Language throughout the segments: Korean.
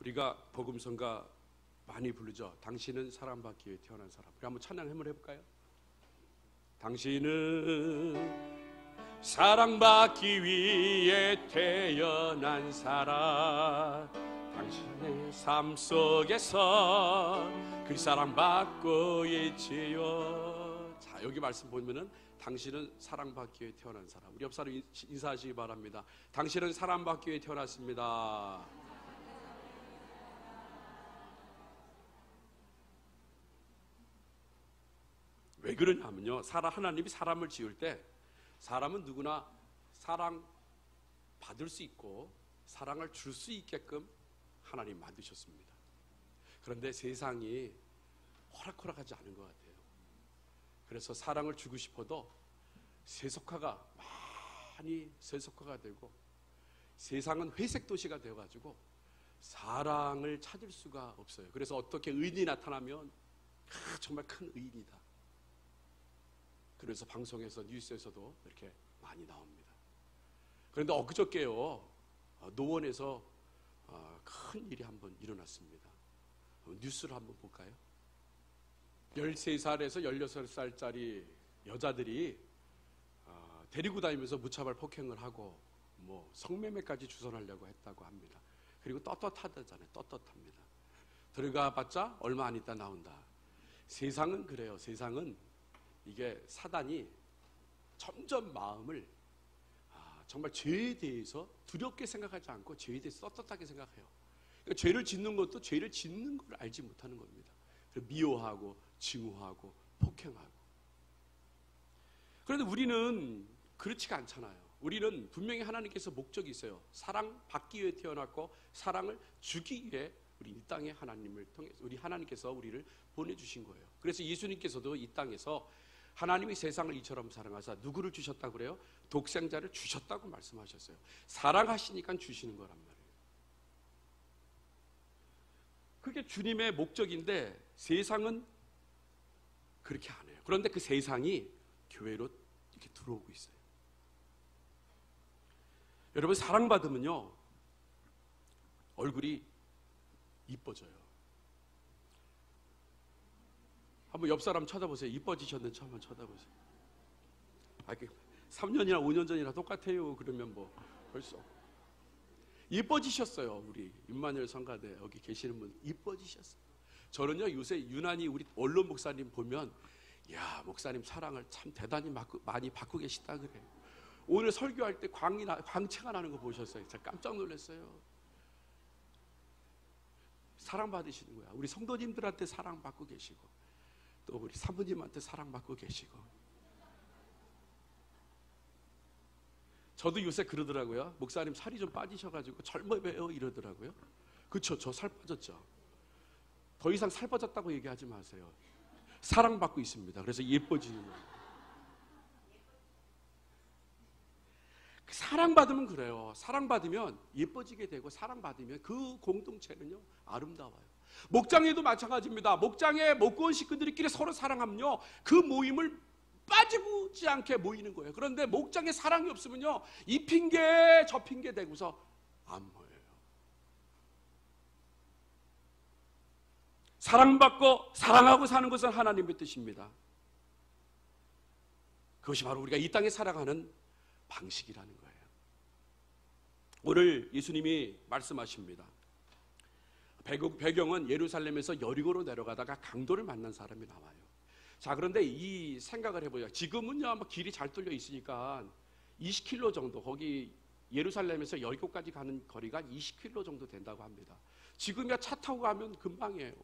우리가 복음성가 많이 부르죠. 당신은 사랑받기 위해 태어난 사람. 우리 한번 찬양 한번 해볼까요? 당신은 사랑받기 위해 태어난 사람. 당신의 삶 속에서 그 사랑받고 있지요. 자 여기 말씀 보면은 당신은 사랑받기 위해 태어난 사람. 우리 옆 사람 인사하시기 바랍니다. 당신은 사랑받기 위해 태어났습니다. 왜 그러냐면요. 사람 하나님이 사람을 지을 때 사람은 누구나 사랑 받을 수 있고 사랑을 줄 수 있게끔 하나님 만드셨습니다. 그런데 세상이 호락호락하지 않은 것 같아요. 그래서 사랑을 주고 싶어도 세속화가 많이 세속화가 되고 세상은 회색 도시가 되어 가지고 사랑을 찾을 수가 없어요. 그래서 어떻게 의인이 나타나면 정말 큰 의인이다. 그래서 방송에서 뉴스에서도 이렇게 많이 나옵니다. 그런데 엊그저께요 어, 노원에서 어, 큰 일이 한번 일어났습니다. 뉴스를 한번 볼까요? 13살에서 16살짜리 여자들이 어, 데리고 다니면서 무차별 폭행을 하고 뭐 성매매까지 주선하려고 했다고 합니다. 그리고 떳떳하다잖아요. 떳떳합니다. 들어가 봤자 얼마 안 있다 나온다. 세상은 그래요. 세상은 이게 사단이 점점 마음을 아, 정말 죄에 대해서 두렵게 생각하지 않고 죄에 대해서 떳떳하게 생각해요. 그러니까 죄를 짓는 것도 죄를 짓는 걸 알지 못하는 겁니다. 미워하고 증오하고 폭행하고. 그런데 우리는 그렇지가 않잖아요. 우리는 분명히 하나님께서 목적이 있어요. 사랑 받기 위해 태어났고 사랑을 주기 위해 우리 이 땅에 하나님을 통해서 우리 하나님께서 우리를 보내주신 거예요. 그래서 예수님께서도 이 땅에서 하나님이 세상을 이처럼 사랑하사 누구를 주셨다고 그래요? 독생자를 주셨다고 말씀하셨어요. 사랑하시니까 주시는 거란 말이에요. 그게 주님의 목적인데 세상은 그렇게 안 해요. 그런데 그 세상이 교회로 이렇게 들어오고 있어요. 여러분 사랑받으면요 얼굴이 이뻐져요. 한번 옆 사람 쳐다보세요. 이뻐지셨는지 한번 쳐다보세요. 아, 3년이나 5년 전이나 똑같아요. 그러면 뭐 벌써 이뻐지셨어요. 우리 임마누엘 성가대 여기 계시는 분 이뻐지셨어요. 저는요 요새 유난히 우리 언론 목사님 보면 야 목사님 사랑을 참 대단히 많이 받고 계시다 그래. 오늘 설교할 때 광이 나, 광채가 나는 거 보셨어요? 제가 깜짝 놀랐어요. 사랑받으시는 거야. 우리 성도님들한테 사랑받고 계시고 또 우리 사부님한테 사랑받고 계시고 저도 요새 그러더라고요. 목사님 살이 좀 빠지셔가지고 젊어 보여 이러더라고요. 그쵸? 저 살 빠졌죠. 더 이상 살 빠졌다고 얘기하지 마세요. 사랑받고 있습니다. 그래서 예뻐지는 거예요. 사랑받으면 그래요. 사랑받으면 예뻐지게 되고 사랑받으면 그 공동체는요 아름다워요. 목장에도 마찬가지입니다. 목장에 온 식구들끼리 서로 사랑하면요 그 모임을 빠지지 않게 모이는 거예요. 그런데 목장에 사랑이 없으면요 이 핑계 저 핑계 대고서 안 모여요. 사랑받고 사랑하고 사는 것은 하나님의 뜻입니다. 그것이 바로 우리가 이 땅에 살아가는 방식이라는 거예요. 오늘 예수님이 말씀하십니다. 배경은 예루살렘에서 여리고로 내려가다가 강도를 만난 사람이 나와요. 자, 그런데 이 생각을 해보자. 지금은요, 뭐 길이 잘 뚫려 있으니까 20km 정도, 거기 예루살렘에서 여리고까지 가는 거리가 20km 정도 된다고 합니다. 지금이야 차 타고 가면 금방이에요.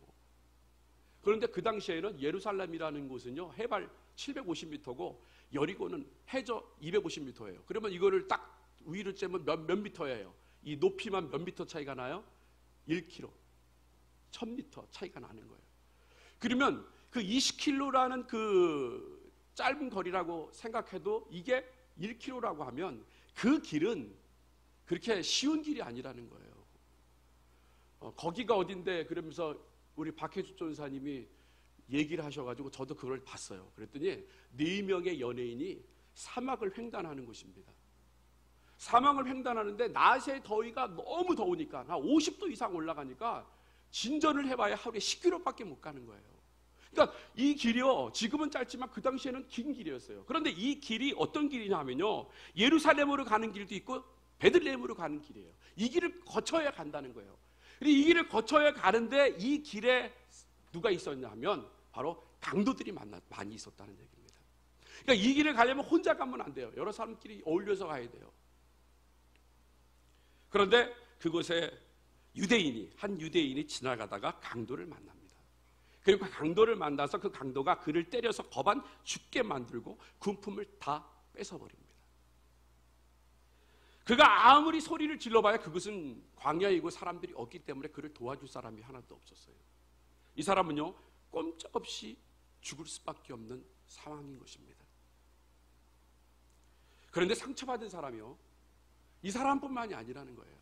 그런데 그 당시에는 예루살렘이라는 곳은요, 해발 750m고 여리고는 해저 250m예요. 그러면 이거를 딱 위로 째면 몇, 몇 미터예요? 이 높이만 몇 미터 차이가 나요? 1km. 1000m 차이가 나는 거예요. 그러면 그 20km라는 그 짧은 거리라고 생각해도 이게 1km라고 하면 그 길은 그렇게 쉬운 길이 아니라는 거예요. 어, 거기가 어딘데 그러면서 우리 박혜주 전사님이 얘기를 하셔가지고 저도 그걸 봤어요. 그랬더니 네 명의 연예인이 사막을 횡단하는 곳입니다. 사망을 횡단하는데 낮에 더위가 너무 더우니까 한 50도 이상 올라가니까 진전을 해봐야 하루에 10km밖에 못 가는 거예요. 그러니까 이 길이요 지금은 짧지만 그 당시에는 긴 길이었어요. 그런데 이 길이 어떤 길이냐 하면요 예루살렘으로 가는 길도 있고 베들레헴으로 가는 길이에요. 이 길을 거쳐야 간다는 거예요. 이 길을 거쳐야 가는데 이 길에 누가 있었냐 하면 바로 강도들이 만나, 많이 있었다는 얘기입니다. 그러니까 이 길을 가려면 혼자 가면 안 돼요. 여러 사람끼리 어울려서 가야 돼요. 그런데 그곳에 유대인이 한 유대인이 지나가다가 강도를 만납니다. 그리고 그 강도를 만나서 그 강도가 그를 때려서 거반 죽게 만들고 군품을 다 뺏어버립니다. 그가 아무리 소리를 질러봐야 그것은 광야이고 사람들이 없기 때문에 그를 도와줄 사람이 하나도 없었어요. 이 사람은요 꼼짝없이 죽을 수밖에 없는 상황인 것입니다. 그런데 상처받은 사람이요 이 사람뿐만이 아니라는 거예요.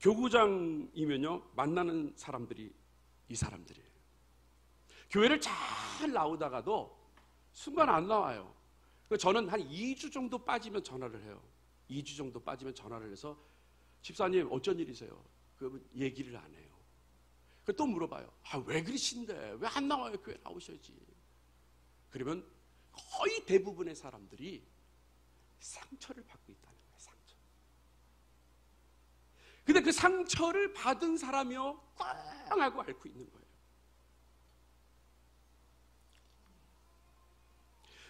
교구장이면요 만나는 사람들이 이 사람들이에요. 교회를 잘 나오다가도 순간 안 나와요. 저는 한 2주 정도 빠지면 전화를 해요. 2주 정도 빠지면 전화를 해서 집사님 어쩐 일이세요? 그러면 얘기를 안 해요. 또 물어봐요. 아, 왜 그러신데? 왜 안 나와요? 교회 나오셔야지. 그러면 거의 대부분의 사람들이 상처를 받고 있다는 거예요. 상처. 근데 그 상처를 받은 사람이요, 꽝 하고 앓고 있는 거예요.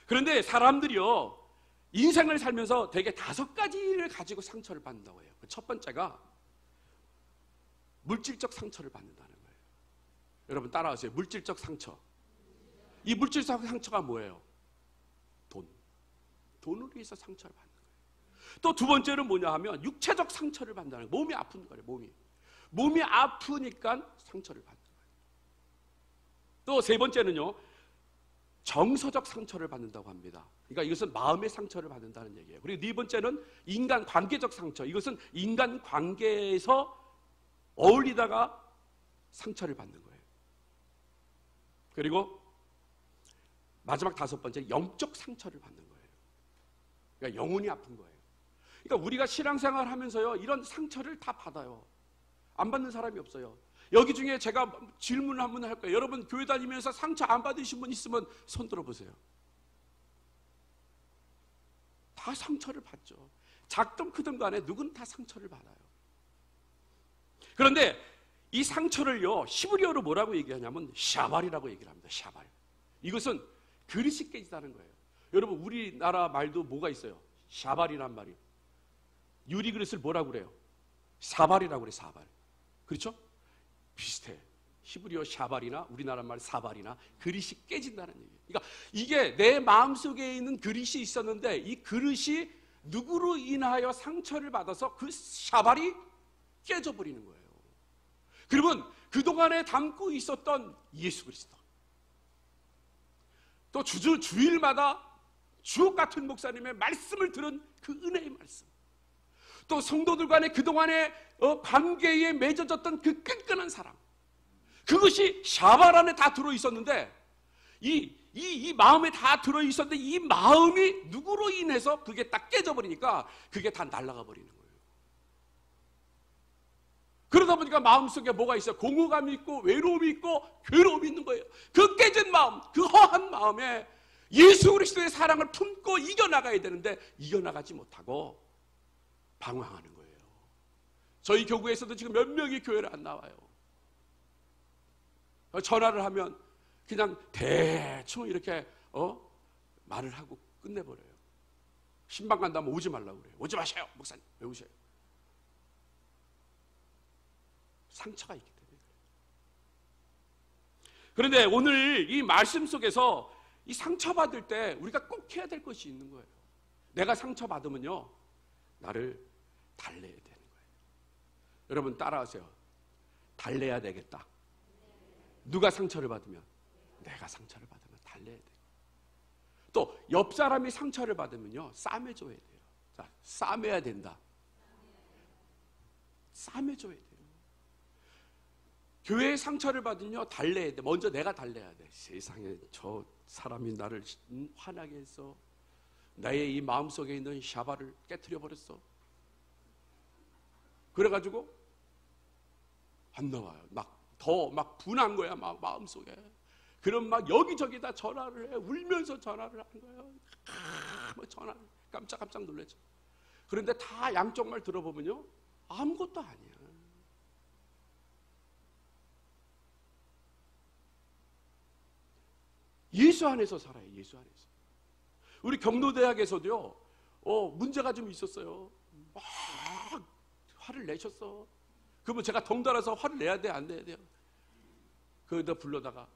그런데 사람들이요, 인생을 살면서 대개 다섯 가지를 가지고 상처를 받는다고 해요. 첫 번째가 물질적 상처를 거예요. 여러분 따라하세요. 물질적 상처. 이 물질적 상처가 뭐예요? 돈. 돈으로 인해서 상처를 받는 거예요. 또 두 번째는 뭐냐 하면 육체적 상처를 받는다는 거예요. 몸이 아픈 거예요. 몸이. 몸이 아프니까 상처를 받는 거예요. 또 세 번째는요. 정서적 상처를 받는다고 합니다. 그러니까 이것은 마음의 상처를 받는다는 얘기예요. 그리고 네 번째는 인간 관계적 상처. 이것은 인간 관계에서 어울리다가 상처를 받는 거예요. 그리고 마지막 다섯 번째 영적 상처를 받는 거예요. 그러니까 영혼이 아픈 거예요. 그러니까 우리가 신앙생활 하면서요 이런 상처를 다 받아요. 안 받는 사람이 없어요. 여기 중에 제가 질문을 한 번 할 거예요. 여러분 교회 다니면서 상처 안 받으신 분 있으면 손 들어보세요. 다 상처를 받죠. 작든 크든 간에 누군 다 상처를 받아요. 그런데 이 상처를요 히브리어로 뭐라고 얘기하냐면 샤발이라고 얘기를 합니다. 샤발. 이것은 그릇이 깨지다는 거예요. 여러분 우리나라 말도 뭐가 있어요? 샤발이란 말이. 유리 그릇을 뭐라고 그래요? 사발이라고 그래 사발. 그렇죠? 비슷해. 히브리어 샤발이나 우리나라 말 사발이나 그릇이 깨진다는 얘기예요. 그러니까 이게 내 마음속에 있는 그릇이 있었는데 이 그릇이 누구로 인하여 상처를 받아서 그 샤발이 깨져버리는 거예요. 그러면 그동안에 담고 있었던 예수 그리스도 또 주, 주일마다 주옥 같은 목사님의 말씀을 들은 그 은혜의 말씀 또 성도들 간에 그동안에 어, 관계에 맺어졌던 그 끈끈한 사랑 그것이 샤발 안에 다 들어 있었는데 이, 이, 이 마음에 다 들어 있었는데 이 마음이 누구로 인해서 그게 딱 깨져버리니까 그게 다 날아가 버리는 거예요. 그러다 보니까 마음속에 뭐가 있어요? 공허감이 있고 외로움이 있고 괴로움이 있는 거예요. 그 깨진 마음, 그 허한 마음에 예수 그리스도의 사랑을 품고 이겨나가야 되는데 이겨나가지 못하고 방황하는 거예요. 저희 교구에서도 지금 몇 명이 교회를 안 나와요. 전화를 하면 그냥 대충 이렇게 어 말을 하고 끝내버려요. 신방 간다면 오지 말라고 그래요. 오지 마세요, 목사님. 왜 오세요? 상처가 있기 때문에. 그런데 오늘 이 말씀 속에서 이 상처받을 때 우리가 꼭 해야 될 것이 있는 거예요. 내가 상처받으면요, 나를 달래야 되는 거예요. 여러분 따라하세요. 달래야 되겠다. 누가 상처를 받으면 내가 상처를 받으면 달래야 돼. 또 옆 사람이 상처를 받으면요 싸매줘야 돼요. 자, 싸매야 된다. 싸매줘야 돼요. 교회에 상처를 받으면요 달래야 돼. 먼저 내가 달래야 돼. 세상에 저 사람이 나를 화나게 해서 나의 이 마음속에 있는 샤바를 깨뜨려 버렸어. 그래가지고 안 나와요. 막 더막 분한 거야, 막 마음속에. 그럼 막 여기저기 다 전화를 해. 울면서 전화를 하는 거예요. 아, 뭐 전화를 깜짝깜짝 놀랐죠. 그런데 다 양쪽 말 들어보면요. 아무것도 아니야. 예수 안에서 살아요. 예수 안에서. 우리 경로대학에서도요. 어, 문제가 좀 있었어요. 막 화를 내셨어. 그러면 제가 덩달아서 화를 내야 돼, 안 내야 돼요? 그러다 불러다가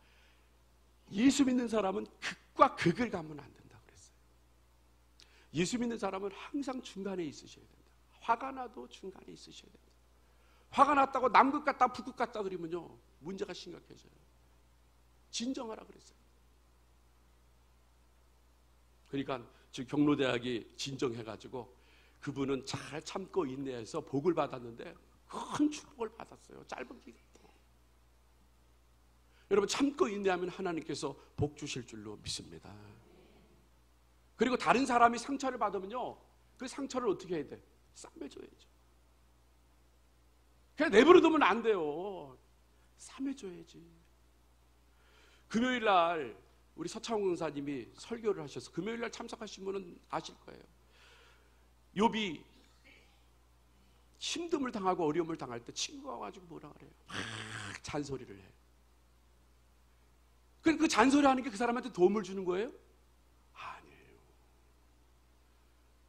예수 믿는 사람은 극과 극을 가면 안 된다 그랬어요. 예수 믿는 사람은 항상 중간에 있으셔야 된다. 화가 나도 중간에 있으셔야 된다. 화가 났다고 남극 같다 북극 같다 그러면요 문제가 심각해져요. 진정하라 그랬어요. 그러니까 즉 경로대학이 진정해가지고 그분은 잘 참고 인내해서 복을 받았는데 큰 축복을 받았어요. 짧은 동안. 여러분 참고 인내하면 하나님께서 복 주실 줄로 믿습니다. 그리고 다른 사람이 상처를 받으면요 그 상처를 어떻게 해야 돼? 싸매줘야죠. 그냥 내버려 두면 안 돼요. 싸매줘야지. 금요일 날 우리 서창훈 강사님이 설교를 하셔서 금요일 날 참석하신 분은 아실 거예요. 욥이 힘듦을 당하고 어려움을 당할 때 친구가 와가지고 뭐라 그래요? 막 잔소리를 해. 그, 그 잔소리 하는 게 그 사람한테 도움을 주는 거예요? 아니에요.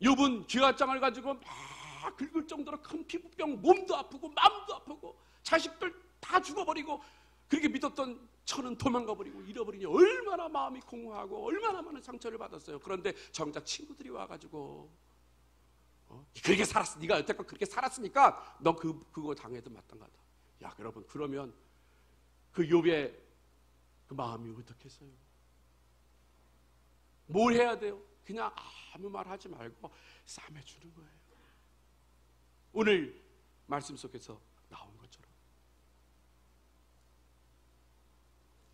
욥은 귀화장을 가지고 막 긁을 정도로 큰 피부병, 몸도 아프고 마음도 아프고 자식들 다 죽어버리고 그렇게 믿었던 천은 도망가 버리고 잃어버리니 얼마나 마음이 공허하고 얼마나 많은 상처를 받았어요. 그런데 정작 친구들이 와가지고 어? 그렇게 살았어. 네가 여태껏 그렇게 살았으니까 너 그 그거 당해도 마땅하다. 야 여러분 그러면 그 욥의 그 마음이 어떻겠어요? 뭘 해야 돼요? 그냥 아무 말 하지 말고 싸매 주는 거예요. 오늘 말씀 속에서 나온 것처럼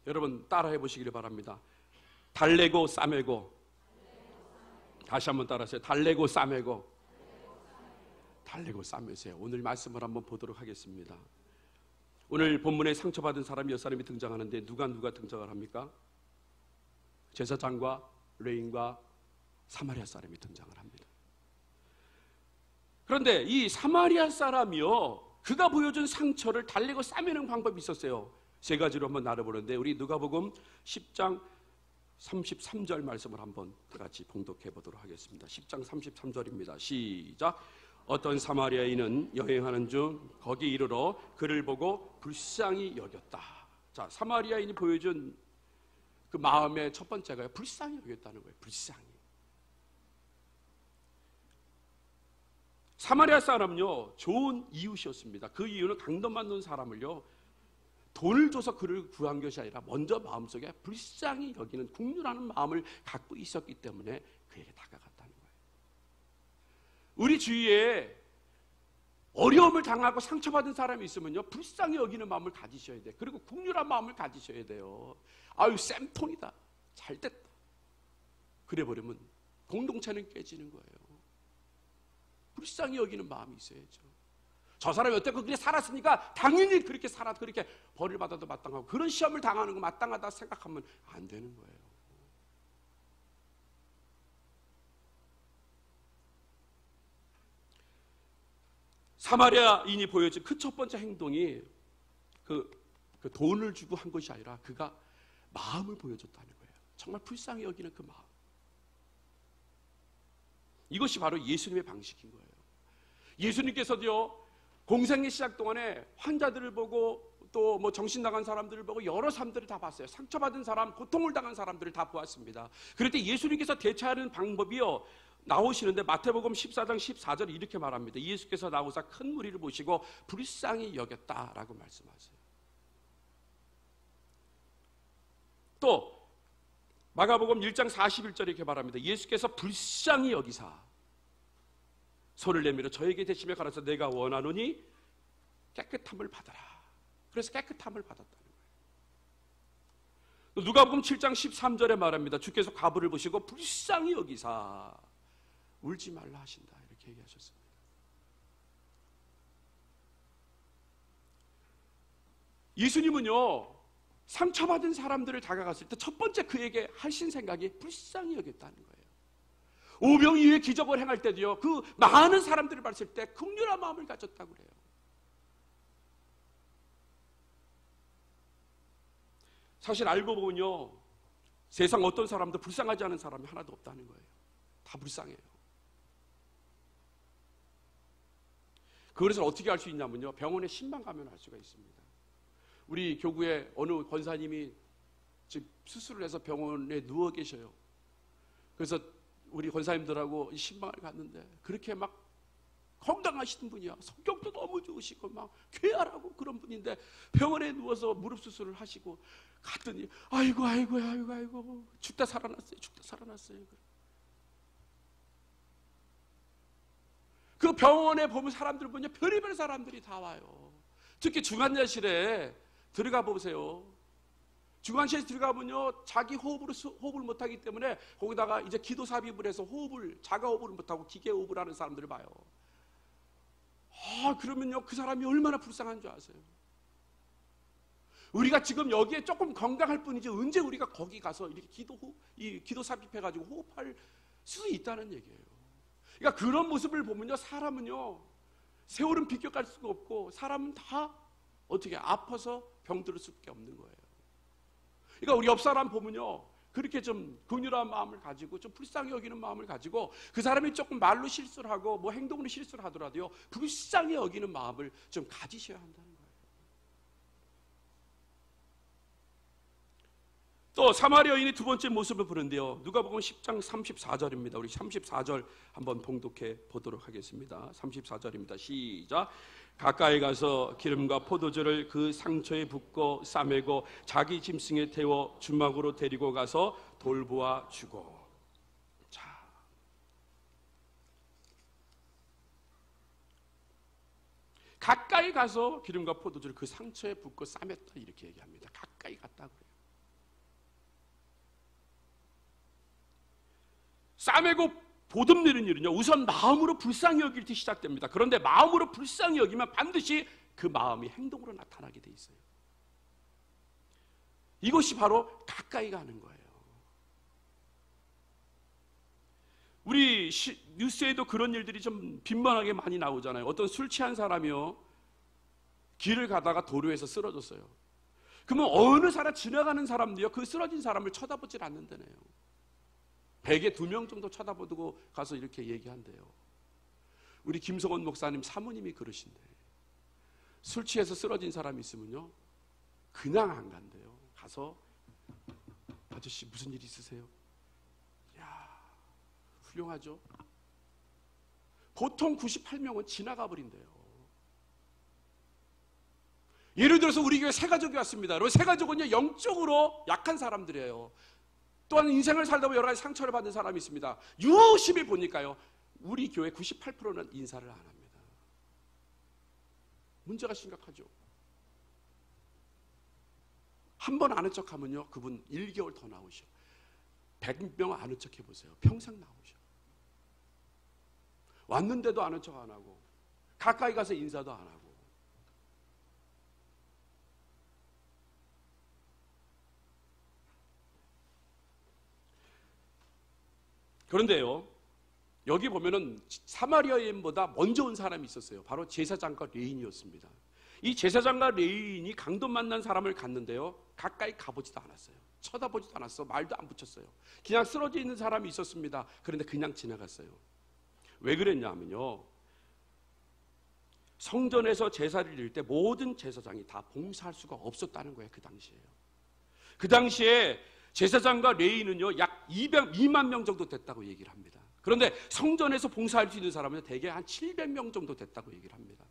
여러분 따라해 보시기를 바랍니다. 달래고 싸매고 다시 한번 따라하세요. 달래고 싸매고 달래고 싸매세요. 오늘 말씀을 한번 보도록 하겠습니다. 오늘 본문에 상처받은 사람이 몇 사람이 등장하는데 누가 누가 등장을 합니까? 제사장과 레인과 사마리아 사람이 등장을 합니다. 그런데 이 사마리아 사람이요, 그가 보여준 상처를 달래고 싸매는 방법이 있었어요. 세 가지로 한번 나눠보는데 우리 누가복음 10장 33절 말씀을 한번 같이 봉독해 보도록 하겠습니다. 10장 33절입니다. 시작. 어떤 사마리아인은 여행하는 중 거기 이르러 그를 보고 불쌍히 여겼다. 자, 사마리아인이 보여준 그 마음의 첫 번째가 불쌍히 여겼다는 거예요. 불쌍히. 사마리아 사람은요, 좋은 이웃이었습니다. 그 이유는 강도받는 사람을요, 돈을 줘서 그를 구한 것이 아니라 먼저 마음속에 불쌍히 여기는 국류라는 마음을 갖고 있었기 때문에 그에게 다가갔다는 거예요. 우리 주위에 어려움을 당하고 상처받은 사람이 있으면요, 불쌍히 여기는 마음을 가지셔야 돼. 그리고 국류란 마음을 가지셔야 돼요. 아유, 쌤통이다. 잘 됐다. 그래 버리면 공동체는 깨지는 거예요. 불쌍히 여기는 마음이 있어야죠. 저 사람이 여태껏 그렇게 살았으니까 당연히 그렇게 살아 그렇게 벌을 받아도 마땅하고 그런 시험을 당하는 거 마땅하다 생각하면 안 되는 거예요. 사마리아인이 보여준 그 첫 번째 행동이 그, 그 돈을 주고 한 것이 아니라 그가 마음을 보여줬다는 거예요. 정말 불쌍히 여기는 그 마음. 이것이 바로 예수님의 방식인 거예요. 예수님께서도요, 공생의 시작 동안에 환자들을 보고 또 뭐 정신 나간 사람들을 보고 여러 사람들을 다 봤어요. 상처받은 사람, 고통을 당한 사람들을 다 보았습니다. 그럴 때 예수님께서 대처하는 방법이요. 나오시는데 마태복음 14장 14절 이렇게 말합니다. 예수께서 나오사 큰 무리를 보시고 불쌍히 여겼다라고 말씀하세요. 또 마가복음 1장 41절 이렇게 말합니다. 예수께서 불쌍히 여기사 손을 내밀어 저에게 대시며 가라서 내가 원하노니 깨끗함을 받아라. 그래서 깨끗함을 받았다는 거예요. 누가복음 7장 13절에 말합니다. 주께서 과부를 보시고 불쌍히 여기사 울지 말라 하신다. 이렇게 얘기하셨습니다. 예수님은요, 상처받은 사람들을 다가갔을 때 첫 번째 그에게 하신 생각이 불쌍히 여겼다는 거예요. 오병 이후에 기적을 행할 때도요, 그 많은 사람들을 봤을 때 극렬한 마음을 가졌다고 그래요. 사실 알고 보면요, 세상 어떤 사람도 불쌍하지 않은 사람이 하나도 없다는 거예요. 다 불쌍해요. 그것을 어떻게 할수 있냐면요, 병원에 신방 가면 알 수가 있습니다. 우리 교구에 어느 권사님이 지금 수술을 해서 병원에 누워 계셔요. 그래서 우리 권사님들하고 신방을 갔는데 그렇게 막 건강하시던 분이야. 성격도 너무 좋으시고 막 쾌활하고 그런 분인데 병원에 누워서 무릎 수술을 하시고 갔더니 아이고 아이고 아이고 아이고 죽다 살아났어요. 죽다 살아났어요. 그 병원에 보면 사람들 보면 별의별 사람들이 다 와요. 특히 중환자실에 들어가 보세요. 중환실에 들어가면요 자기 호흡으로 호흡을 못하기 때문에 거기다가 이제 기도 삽입을 해서 호흡을 자가 호흡을 못하고 기계 호흡을 하는 사람들을 봐요. 아 그러면요 그 사람이 얼마나 불쌍한 줄 아세요? 우리가 지금 여기에 조금 건강할 뿐이지 언제 우리가 거기 가서 이렇게 기도 이 기도 삽입해 가지고 호흡할 수 있다는 얘기예요. 그러니까 그런 모습을 보면요 사람은요 세월은 비껴갈 수가 없고 사람은 다 어떻게 아파서 병들을 수밖에 없는 거예요. 그러니까 우리 옆 사람 보면요. 그렇게 좀 긍휼한 마음을 가지고 좀 불쌍히 여기는 마음을 가지고 그 사람이 조금 말로 실수를 하고 뭐 행동으로 실수를 하더라도요. 불쌍히 여기는 마음을 좀 가지셔야 한다는 거예요. 또 사마리아 여인의 두 번째 모습을 보는데요. 누가 보면 10장 34절입니다. 우리 34절 한번 봉독해 보도록 하겠습니다. 34절입니다. 시작. 가까이 가서 기름과 포도주를 그 상처에 붓고 싸매고 자기 짐승에 태워 주막으로 데리고 가서 돌보아 주고 자 가까이 가서 기름과 포도주를 그 상처에 붓고 싸맸다 이렇게 얘기합니다. 가까이 갔다 그래요. 싸매고 보듬내는 일은요, 우선 마음으로 불쌍히 여길 때 시작됩니다. 그런데 마음으로 불쌍히 여기면 반드시 그 마음이 행동으로 나타나게 돼 있어요. 이것이 바로 가까이 가는 거예요. 우리 시, 뉴스에도 그런 일들이 좀 빈번하게 많이 나오잖아요. 어떤 술 취한 사람이요. 길을 가다가 도로에서 쓰러졌어요. 그러면 어느 사람 지나가는 사람도요. 그 쓰러진 사람을 쳐다보질 않는다네요. 베개 두명 정도 쳐다보고 가서 이렇게 얘기한대요. 우리 김성원 목사님 사모님이 그러신데 술 취해서 쓰러진 사람이 있으면요 그냥 안 간대요. 가서 아저씨 무슨 일 있으세요? 야 훌륭하죠. 보통 98명은 지나가 버린대요. 예를 들어서 우리 교회 세 가족이 왔습니다. 세 가족은요 영적으로 약한 사람들이에요. 또한 인생을 살다 보면 여러 가지 상처를 받는 사람이 있습니다. 유심히 보니까요. 우리 교회 98%는 인사를 안 합니다. 문제가 심각하죠. 한 번 아는 척 하면요. 그분 1개월 더 나오셔. 100명 아는 척 해보세요. 평생 나오셔. 왔는데도 아는 척 안 하고, 가까이 가서 인사도 안 하고. 그런데요, 여기 보면은 사마리아인보다 먼저 온 사람이 있었어요. 바로 제사장과 레인이었습니다. 이 제사장과 레인이 강도 만난 사람을 갔는데요. 가까이 가보지도 않았어요. 쳐다보지도 않았어. 말도 안 붙였어요. 그냥 쓰러져 있는 사람이 있었습니다. 그런데 그냥 지나갔어요. 왜 그랬냐면요. 성전에서 제사를 드릴 때 모든 제사장이 다 봉사할 수가 없었다는 거예요. 그 당시에요. 그 당시에 제사장과 레이는요, 약 200, 2만 명 정도 됐다고 얘기를 합니다. 그런데 성전에서 봉사할 수 있는 사람은 대개 한 700명 정도 됐다고 얘기를 합니다.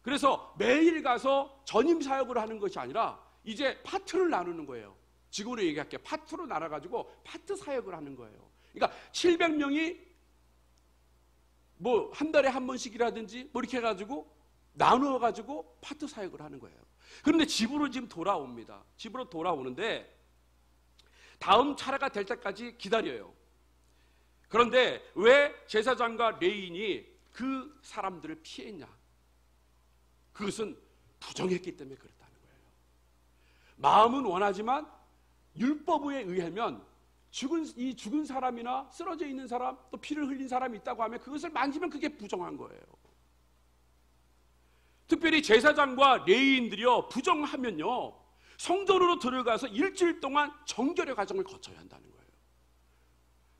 그래서 매일 가서 전임 사역을 하는 것이 아니라 이제 파트를 나누는 거예요. 지금으로 얘기할게요. 파트로 나눠가지고 파트 사역을 하는 거예요. 그러니까 700명이 뭐 한 달에 한 번씩이라든지 뭐 이렇게 해가지고 나누어가지고 파트 사역을 하는 거예요. 그런데 집으로 지금 돌아옵니다. 집으로 돌아오는데 다음 차례가 될 때까지 기다려요. 그런데 왜 제사장과 레인이 그 사람들을 피했냐? 그것은 부정했기 때문에 그렇다는 거예요. 마음은 원하지만 율법에 의하면 죽은 이 죽은 사람이나 쓰러져 있는 사람 또 피를 흘린 사람이 있다고 하면 그것을 만지면 그게 부정한 거예요. 특별히 제사장과 레위인들이요 부정하면요 성전으로 들어가서 일주일 동안 정결의 과정을 거쳐야 한다는 거예요.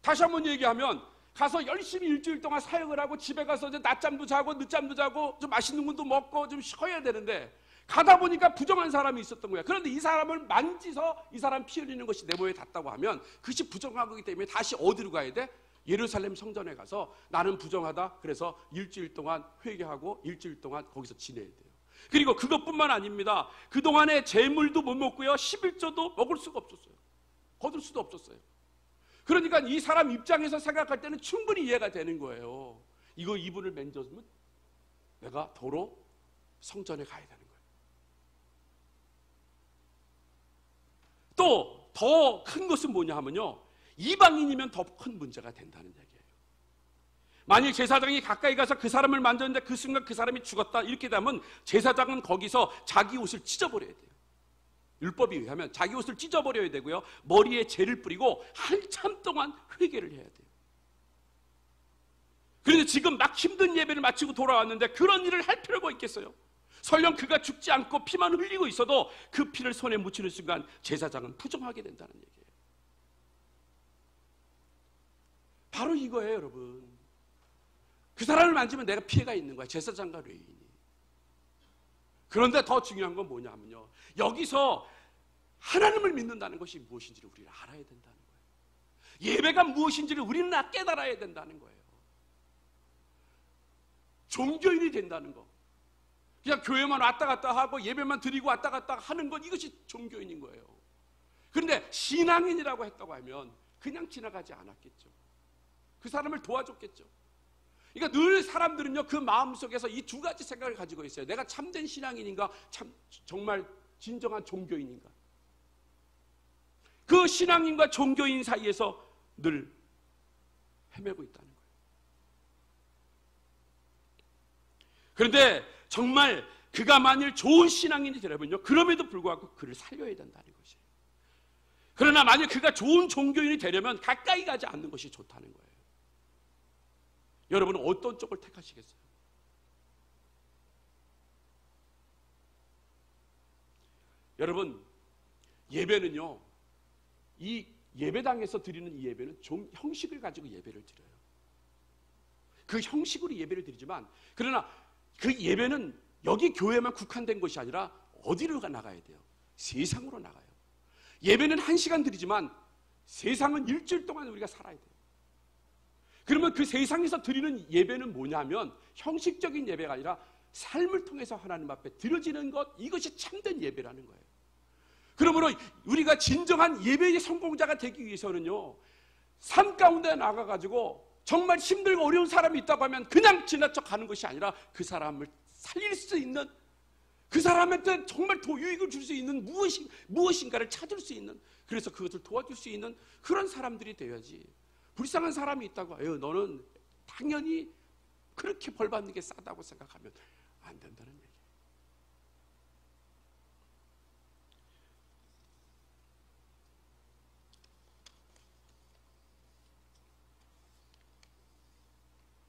다시 한번 얘기하면 가서 열심히 일주일 동안 사역을 하고 집에 가서 이제 낮잠도 자고 늦잠도 자고 좀 맛있는 것도 먹고 좀 쉬어야 되는데 가다 보니까 부정한 사람이 있었던 거야. 그런데 이 사람을 만지서 이 사람 피 흘리는 것이 내 몸에 닿다고 하면 그것이 부정하기 때문에 다시 어디로 가야 돼? 예루살렘 성전에 가서 나는 부정하다. 그래서 일주일 동안 회개하고 일주일 동안 거기서 지내야 돼요. 그리고 그것뿐만 아닙니다. 그동안에 재물도 못 먹고요. 11조도 먹을 수가 없었어요. 거둘 수도 없었어요. 그러니까 이 사람 입장에서 생각할 때는 충분히 이해가 되는 거예요. 이거 이분을 만졌으면 내가 도로 성전에 가야 되는 거예요. 또 더 큰 것은 뭐냐 하면요. 이방인이면 더 큰 문제가 된다는 얘기예요. 만일 제사장이 가까이 가서 그 사람을 만졌는데 그 순간 그 사람이 죽었다 이렇게 되면 제사장은 거기서 자기 옷을 찢어버려야 돼요. 율법에 의하면 자기 옷을 찢어버려야 되고요. 머리에 재를 뿌리고 한참 동안 회개를 해야 돼요. 그런데 지금 막 힘든 예배를 마치고 돌아왔는데 그런 일을 할 필요가 있겠어요? 설령 그가 죽지 않고 피만 흘리고 있어도 그 피를 손에 묻히는 순간 제사장은 부정하게 된다는 얘기예요. 바로 이거예요, 여러분. 그 사람을 만지면 내가 피해가 있는 거야. 제사장과 레인이. 그런데 더 중요한 건 뭐냐면요. 여기서 하나님을 믿는다는 것이 무엇인지를 우리는 알아야 된다는 거예요. 예배가 무엇인지를 우리는 깨달아야 된다는 거예요. 종교인이 된다는 거. 그냥 교회만 왔다 갔다 하고 예배만 드리고 왔다 갔다 하는 것 이것이 종교인인 거예요. 그런데 신앙인이라고 했다고 하면 그냥 지나가지 않았겠죠. 그 사람을 도와줬겠죠. 그러니까 늘 사람들은요 그 마음 속에서 이 두 가지 생각을 가지고 있어요. 내가 참된 신앙인인가, 참 정말 진정한 종교인인가. 그 신앙인과 종교인 사이에서 늘 헤매고 있다는 거예요. 그런데 정말 그가 만일 좋은 신앙인이 되려면요, 그럼에도 불구하고 그를 살려야 된다는 것이에요. 그러나 만일 그가 좋은 종교인이 되려면 가까이 가지 않는 것이 좋다는 거예요. 여러분은 어떤 쪽을 택하시겠어요? 여러분, 예배는요, 이 예배당에서 드리는 이 예배는 좀 형식을 가지고 예배를 드려요. 그 형식으로 예배를 드리지만, 그러나 그 예배는 여기 교회만 국한된 것이 아니라 어디로 나가야 돼요? 세상으로 나가요. 예배는 한 시간 드리지만 세상은 일주일 동안 우리가 살아야 돼요. 그러면 그 세상에서 드리는 예배는 뭐냐면 형식적인 예배가 아니라 삶을 통해서 하나님 앞에 드려지는 것 이것이 참된 예배라는 거예요. 그러므로 우리가 진정한 예배의 성공자가 되기 위해서는요. 삶 가운데 나가 가지고 정말 힘들고 어려운 사람이 있다고 하면 그냥 지나쳐 가는 것이 아니라 그 사람을 살릴 수 있는 그 사람한테 정말 더 유익을 줄 수 있는 무엇인, 무엇인가를 찾을 수 있는 그래서 그것을 도와줄 수 있는 그런 사람들이 되어야지 불쌍한 사람이 있다고 해요. 너는 당연히 그렇게 벌 받는 게 싸다고 생각하면 안 된다는 얘기예요.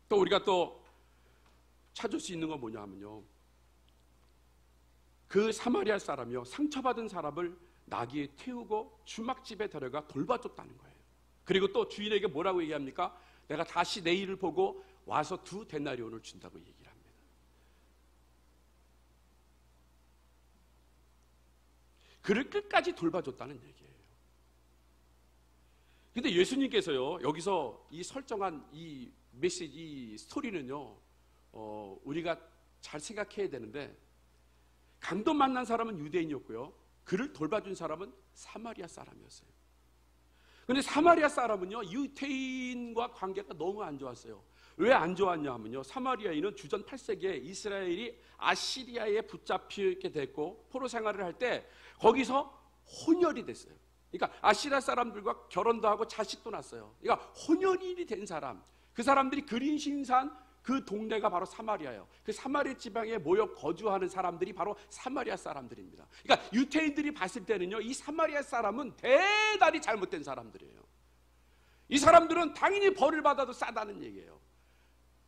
또 우리가 또 찾을 수 있는 건 뭐냐 하면요. 그 사마리아 사람이요. 상처받은 사람을 나귀에 태우고 주막집에 데려가 돌봐줬다는 거예요. 그리고 또 주인에게 뭐라고 얘기합니까? 내가 다시 내 일을 보고 와서 두 데나리온을 준다고 얘기를 합니다. 그를 끝까지 돌봐줬다는 얘기예요. 근데 예수님께서요, 여기서 이 설정한 이 메시지, 이 스토리는요, 어, 우리가 잘 생각해야 되는데, 강도 만난 사람은 유대인이었고요. 그를 돌봐준 사람은 사마리아 사람이었어요. 근데 사마리아 사람은요, 유태인과 관계가 너무 안 좋았어요. 왜 안 좋았냐 하면요. 사마리아인은 주전 8세기에 이스라엘이 아시리아에 붙잡히게 됐고 포로 생활을 할 때 거기서 혼혈이 됐어요. 그러니까 아시라 사람들과 결혼도 하고 자식도 낳았어요. 그러니까 혼연인이 된 사람. 그 사람들이 그린 신산 그 동네가 바로 사마리아예요. 그 사마리아 지방에 모여 거주하는 사람들이 바로 사마리아 사람들입니다. 그러니까 유태인들이 봤을 때는요, 이 사마리아 사람은 대단히 잘못된 사람들이에요. 이 사람들은 당연히 벌을 받아도 싸다는 얘기예요.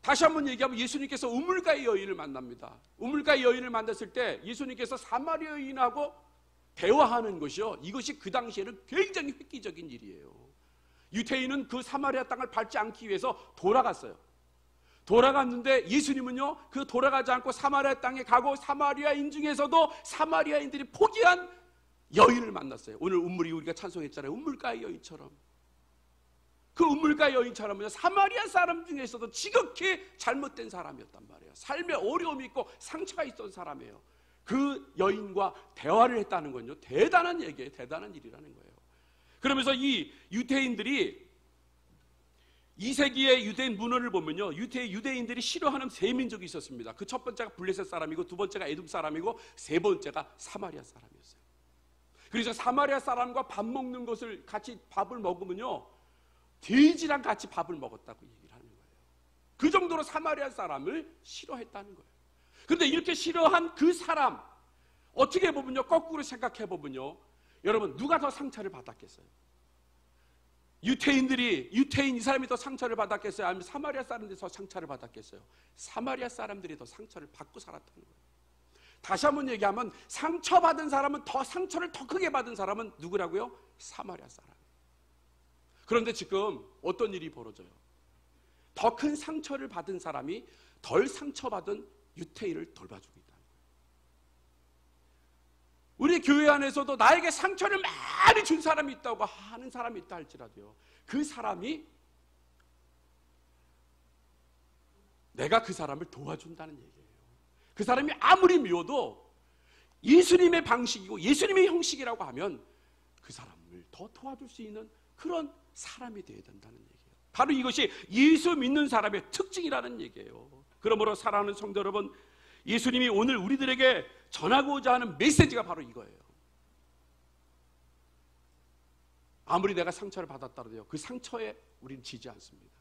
다시 한번 얘기하면 예수님께서 우물가의 여인을 만납니다. 우물가의 여인을 만났을 때 예수님께서 사마리아 여인하고 대화하는 것이요. 이것이 그 당시에는 굉장히 획기적인 일이에요. 유태인은 그 사마리아 땅을 밟지 않기 위해서 돌아갔어요. 돌아갔는데 예수님은요, 그 돌아가지 않고 사마리아 땅에 가고 사마리아인 중에서도 사마리아인들이 포기한 여인을 만났어요. 오늘 운물이 우리가 찬송했잖아요. 운물가의 여인처럼. 그 운물가 여인처럼요 사마리아 사람 중에서도 지극히 잘못된 사람이었단 말이에요. 삶에 어려움이 있고 상처가 있던 사람이에요. 그 여인과 대화를 했다는 건요 대단한 얘기예요. 대단한 일이라는 거예요. 그러면서 이 유태인들이 2세기의 유대인 문헌을 보면요. 유태 유대인들이 싫어하는 세 민족이 있었습니다. 그 첫 번째가 블레셋 사람이고 두 번째가 에돔 사람이고 세 번째가 사마리아 사람이었어요. 그래서 사마리아 사람과 밥 먹는 것을 같이 밥을 먹으면요. 돼지랑 같이 밥을 먹었다고 얘기를 하는 거예요. 그 정도로 사마리아 사람을 싫어했다는 거예요. 그런데 이렇게 싫어한 그 사람 어떻게 보면요 거꾸로 생각해 보면요 여러분 누가 더 상처를 받았겠어요? 유태인들이 유태인 이 사람이 더 상처를 받았겠어요? 아니면 사마리아 사람들이 더 상처를 받았겠어요? 사마리아 사람들이 더 상처를 받고 살았다는 거예요. 다시 한번 얘기하면 상처받은 사람은 더 상처를 더 크게 받은 사람은 누구라고요? 사마리아 사람. 그런데 지금 어떤 일이 벌어져요? 더 큰 상처를 받은 사람이 덜 상처받은 유태인을 돌봐주고. 우리 교회 안에서도 나에게 상처를 많이 준 사람이 있다고 하는 사람이 있다 할지라도요. 그 사람이 내가 그 사람을 도와준다는 얘기예요. 그 사람이 아무리 미워도 예수님의 방식이고 예수님의 형식이라고 하면 그 사람을 더 도와줄 수 있는 그런 사람이 되어야 된다는 얘기예요. 바로 이것이 예수 믿는 사람의 특징이라는 얘기예요. 그러므로 사랑하는 성도 여러분, 예수님이 오늘 우리들에게 전하고자 하는 메시지가 바로 이거예요. 아무리 내가 상처를 받았다고요. 그 상처에 우리는 지지 않습니다.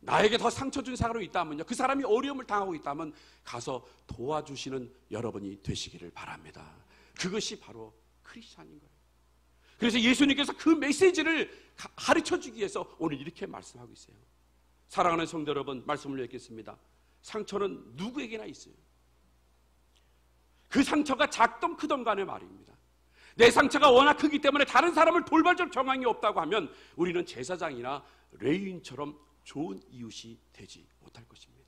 나에게 더 상처 준 사람이 있다면요. 그 사람이 어려움을 당하고 있다면 가서 도와주시는 여러분이 되시기를 바랍니다. 그것이 바로 크리스찬인 거예요. 그래서 예수님께서 그 메시지를 가르쳐 주기 위해서 오늘 이렇게 말씀하고 있어요. 사랑하는 성도 여러분, 말씀을 읽겠습니다. 상처는 누구에게나 있어요. 그 상처가 작던 크던 간의 말입니다. 내 상처가 워낙 크기 때문에 다른 사람을 돌봐줄 정황이 없다고 하면 우리는 제사장이나 레인처럼 좋은 이웃이 되지 못할 것입니다.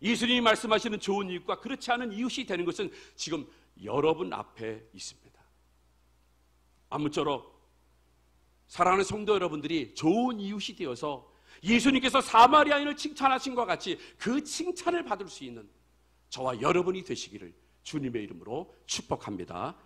예수님이 말씀하시는 좋은 이웃과 그렇지 않은 이웃이 되는 것은 지금 여러분 앞에 있습니다. 아무쪼록 사랑하는 성도 여러분들이 좋은 이웃이 되어서 예수님께서 사마리아인을 칭찬하신 것 같이 그 칭찬을 받을 수 있는 저와 여러분이 되시기를 주님의 이름으로 축복합니다.